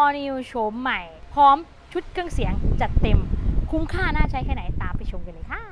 All New โฉมใหม่ พร้อมชุดเครื่องเสียงจัดเต็ม คุ้มค่าน่าใช้แค่ไหนตามไปชมกันเลยค่ะ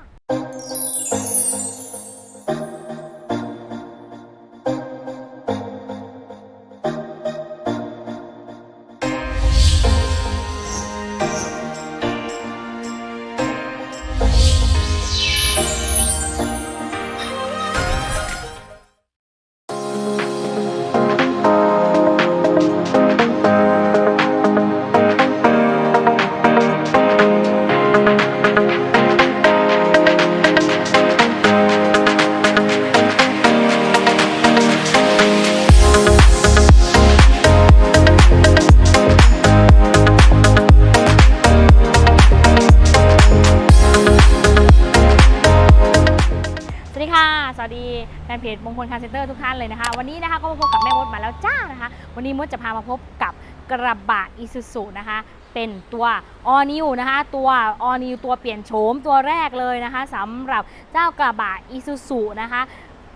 สวัสดีค่ะ สวัสดีแฟนเพจมงคลคาร์เซ็นเตอร์ทุกท่านเลยนะคะ วันนี้นะคะก็มาพบกับแม่มดมาแล้วจ้านะคะ วันนี้มดจะพามาพบกับกระบะอิซูซุนะคะ เป็นตัวออนิวนะคะ ตัวออนิวตัวเปลี่ยนโฉมตัวแรกเลยนะคะสำหรับเจ้ากระบะอิซูซุนะคะ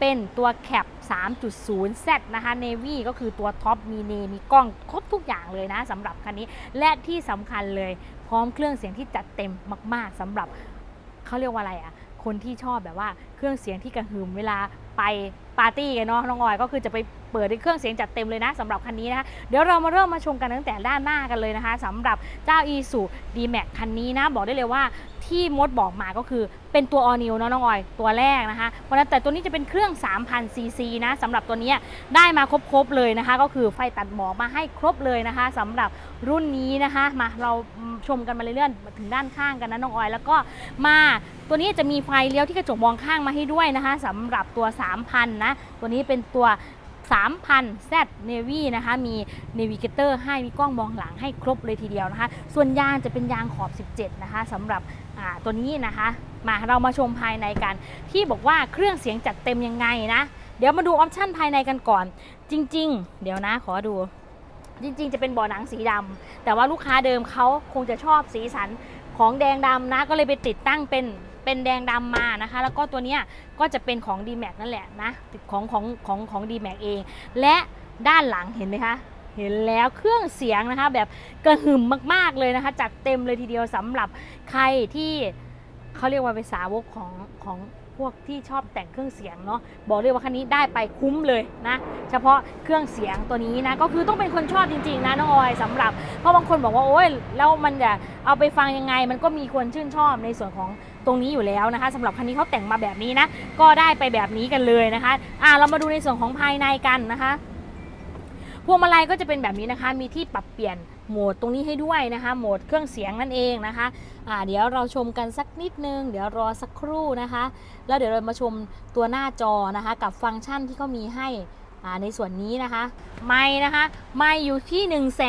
เป็นตัวแคป3.0 Z นะคะ Navy ก็คือตัวท็อปมีเนมีกล้องครบทุกอย่างเลยนะสำหรับคันนี้ และที่สำคัญเลยพร้อมเครื่องเสียงที่จัดเต็มมาก ๆสำหรับ เขาเรียกว่าอะไรอะคนที่ชอบแบบว่าเครื่องเสียงที่กระหึ่มเวลาไปปาร์ตี้กันเนาะน้องออยก็คือจะไปเปิดในเครื่องเสียงจัดเต็มเลยนะสำหรับคันนี้นะคะเดี๋ยวเรามาเริ่มมาชมกันตั้งแต่ด้านหน้ากันเลยนะคะสำหรับเจ้า e s u d m a x คันนี้นะบอกได้เลยว่าที่มดบอกมาก็คือเป็นตัว all new เนาะน้องออยตัวแรกนะคะเพราะฉะนั้นแต่ตัวนี้จะเป็นเครื่อง 3,000 ซีซีนะสำหรับตัวนี้ได้มาครบๆเลยนะคะ ก็คือไฟตัดหมอกมาให้ครบเลยนะคะสำหรับ รุ่นนี้นะคะ มาเราชมกันมาเรื่อยๆถึงด้านข้างกันนะน้องออย แล้วก็มาตัวนี้จะมีไฟเลี้ยวที่กระจกมองข้างมาให้ด้วยนะคะสำหรับตัว 3,000 นะ ตัวนี้เป็นตัว 3,000 Z Navy นะคะ มี Navigator ให้มีกล้องมองหลังให้ครบเลยทีเดียวนะคะ ส่วนยางจะเป็นยางขอบ 17 นะคะสำหรับตัวนี้นะคะ มาเรามาชมภายในกัน ที่บอกว่าเครื่องเสียงจัดเต็มยังไงนะ เดี๋ยวมาดูออปชันภายในกันก่อน จริง ๆ เดี๋ยวนะขอดู จริงๆ จะเป็นเบ่อหนังสีดำแต่ว่าลูกค้าเดิมเขาคงจะชอบสีสันของแดงดำนะ ก็เลยไปติดตั้งเป็นเป็นแดงดำมานะคะ แล้วก็ตัวนี้ก็จะเป็นของ d m a x นั่นแหละนะของของของของ d m a x เอง และด้านหลังเห็นไหมคะเห็นแล้วเครื่องเสียงนะคะแบบกระหึ่มมากๆเลยนะคะ จัดเต็มเลยทีเดียวสำหรับใครที่เขาเรียกว่าเป็นสาวกของของ พวกที่ชอบแต่งเครื่องเสียงเนาะบอกเลยว่าคันนี้ได้ไปคุ้มเลยนะเฉพาะเครื่องเสียงตัวนี้นะก็คือต้องเป็นคนชอบจริงๆนะน้องออยสำหรับเพราะบางคนบอกว่าโอ๊ยแล้วมันจะเอาไปฟังยังไง มันก็มีคนชื่นชอบในส่วนของตรงนี้อยู่แล้วนะคะสำหรับคันนี้เขาแต่งมาแบบนี้นะก็ได้ไปแบบนี้กันเลยนะคะอ่าเรามาดูในส่วนของภายในกันนะคะพวงมาลัยก็จะเป็นแบบนี้นะคะมีที่ปรับเปลี่ยน โหมดตรงนี้ให้ด้วยนะคะ โหมดเครื่องเสียงนั่นเองนะคะอ่าเดี๋ยวเราชมกันสักนิดนึง เดี๋ยวรอสักครู่นะคะ แล้วเดี๋ยวเรามาชมตัวหน้าจอนะคะ กับฟังก์ชันที่เขามีให้ในส่วนนี้นะคะ ไม่นะคะ ไม่อยู่ที่ 1 3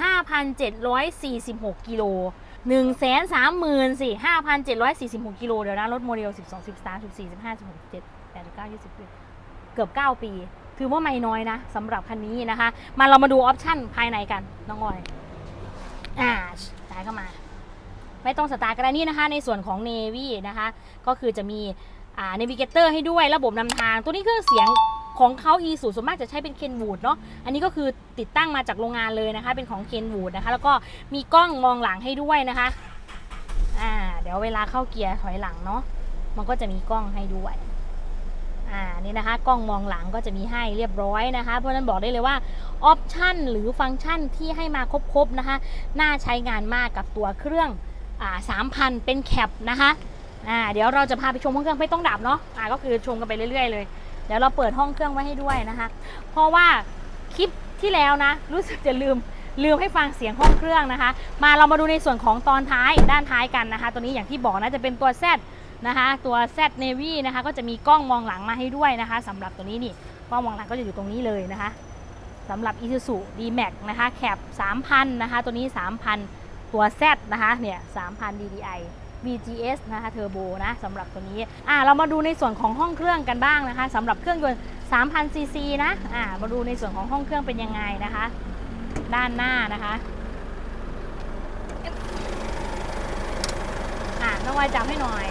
5 7 4 6 กิโล1 3 4 5 7 4 6กิโลเดี๋ยวนะ รถโมเดล 12 13 14 15 16 17 18 19 20 เกือบ 9 ปี ถือว่าไม่น้อยนะสำหรับคันนี้นะคะ มาเรามาดูออปชั่นภายในกันน้องออยอ่าสายเข้ามา ไม่ต้องสตาร์ก็ได้นี่นะคะ ในส่วนของ Navy นะคะ ก็คือจะมีอ่า Navigator ให้ด้วยระบบนำทาง ตัวนี้เครื่องเสียงของเขา e สูส่วนมากจะใช้เป็นเคนวูดเนาะ อันนี้ก็คือติดตั้งมาจากโรงงานเลยนะคะ เป็นของเคนวูดนะคะ แล้วก็มีกล้องมองหลังให้ด้วยนะคะ อ่า เดี๋ยวเวลาเข้าเกียร์ถอยหลังเนาะ มันก็จะมีกล้องให้ด้วย อ่านี่นะคะกล้องมองหลังก็จะมีให้เรียบร้อยนะคะ เพราะนั้นบอกได้เลยว่าออปชันหรือฟังก์ชันที่ให้มาครบๆนะคะ น่าใช้งานมากกับตัวเครื่องอ่าสามพันเป็นแคปนะคะอ่าเดี๋ยวเราจะพาไปชมห้องเครื่องไม่ต้องดับเนาะอ่าก็คือชมกันไปเรื่อยๆเลยเดี๋ยวเราเปิดห้องเครื่องไว้ให้ด้วยนะคะ เพราะว่าคลิปที่แล้วนะ รู้สึกจะลืมลืมให้ฟังเสียงห้องเครื่องนะคะ มาเรามาดูในส่วนของตอนท้ายด้านท้ายกันนะคะ ตัวนี้อย่างที่บอกนะจะเป็นตัว Z นะคะตัว Z Navy นะคะก็จะมีกล้องมองหลังมาให้ด้วยนะคะสำหรับตัวนี้นี่กล้องมองหลังก็จะอยู่ตรงนี้เลยนะคะสำหรับ Isuzu D-Max นะคะแคป3,000นะคะตัวนี้ 3,000 ตัว Z นะคะเนี่ย3,000 DDI VGS นะคะเทอร์โบนะสำหรับตัวนี้อ่าเรามาดูในส่วนของห้องเครื่องกันบ้างนะคะสำหรับเครื่องยนต์ 3,000ซีซีนะอ่ามาดูในส่วนของห้องเครื่องเป็นยังไงนะคะ ด้านหน้านะคะอ่าน้องวายจับให้หน่อย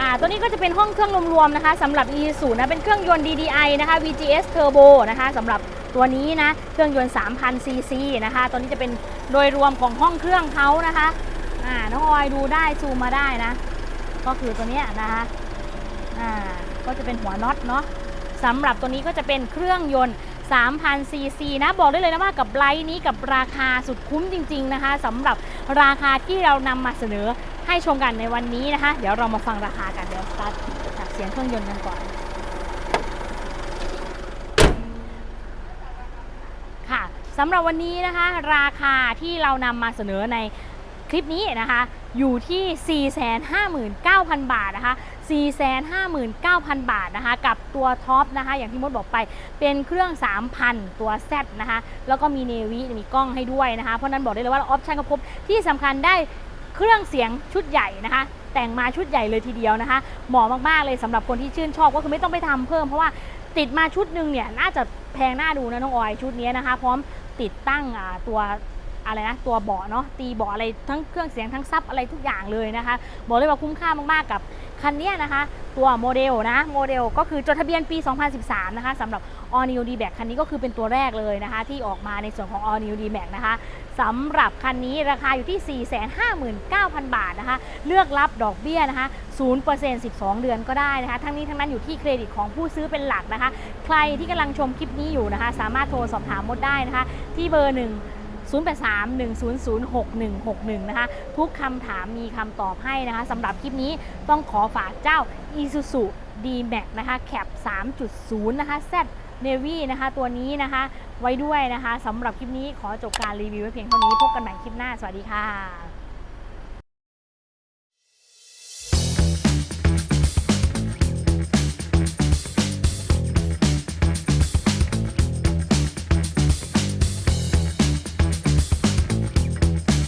อ่าตัวนี้ก็จะเป็นห้องเครื่องรวมๆนะคะสำหรับ e 0 นะเป็นเครื่องยนต์ DDI นะคะ VGS Turbo นะคะสำหรับตัวนี้นะเครื่องยนต์ 3,000ซีซีนะคะตัวนี้จะเป็นโดยรวมของห้องเครื่องเขานะคะอ่าน้องออยดูได้ซูมมาได้นะ ก็คือตัวนี้นะคะอ่าก็จะเป็นหัวน็อตเนาะสำหรับตัวนี้ก็จะเป็นเครื่องยนต์ 3,000 ซีซีนะ บอกได้เลยนะว่ากับไลท์นี้กับราคาสุดคุ้มจริง ๆนะคะสำหรับราคาที่เรานำมาเสนอให้ชมกันในวันนี้นะคะ เดี๋ยวเรามาฟังราคากันเดี๋ยวสตาร์ทจากเสียงเครื่องยนต์กันก่อนค่ะสำหรับวันนี้นะคะ ราคาที่เรานำมาเสนอในคลิปนี้นะคะอยู่ที่ 459,000 บาทนะคะ 459,000 บาทนะคะ กับตัวท็อปนะคะ อย่างที่มดบอกไปเป็นเครื่อง 3,000 ตัว Z นะคะ แล้วก็มีเนวิมีกล้องให้ด้วยนะคะ เพราะนั้นบอกได้เลยว่าออปชันก็ครบที่สำคัญได้เครื่องเสียงชุดใหญ่นะคะแต่งมาชุดใหญ่เลยทีเดียวนะคะ เหมาะมาก ๆ เลยสำหรับคนที่ชื่นชอบก็คือไม่ต้องไปทำเพิ่มเพราะว่าติดมาชุดหนึ่งเนี่ยน่าจะแพงหน่าดูนะน้องออยชุดนี้นะคะ พร้อมติดตั้งตัวอะไรนะตัวเบาะเนาะตีเบาะอะไรทั้งเครื่องเสียงทั้งซับอะไรทุกอย่างเลยนะคะ บอกเลยว่าคุ้มค่ามากๆกับ คันนี้นะคะ ตัวโมเดลนะโมเดลก็คือจดทะเบียนปี 2013 นะคะสำหรับ All New D Max คันนี้ก็คือเป็นตัวแรกเลยนะคะ ที่ออกมาในส่วนของ All New D Max นะคะสำหรับคันนี้ราคาอยู่ที่ 459,000 บาทนะคะ เลือกรับดอกเบี้ยนะคะ 0% 12 เดือนก็ได้นะคะ ทั้งนี้ทั้งนั้นอยู่ที่เครดิตของผู้ซื้อเป็นหลักนะคะ ใครที่กำลังชมคลิปนี้อยู่นะคะ สามารถโทรสอบถามมดได้นะคะ ที่เบอร์1 083 100 6161 นะคะ ทุกคำถามมีคำตอบให้นะคะสำหรับคลิปนี้ต้องขอฝากเจ้า Isuzu D-Max นะคะแคป3.0 นะคะ Z Navy นะคะ ตัวนี้นะคะ ไว้ด้วยนะคะสำหรับคลิปนี้ขอจบการรีวิวไว้เพียงเท่านี้พบกันใหม่คลิปหน้า สวัสดีค่ะ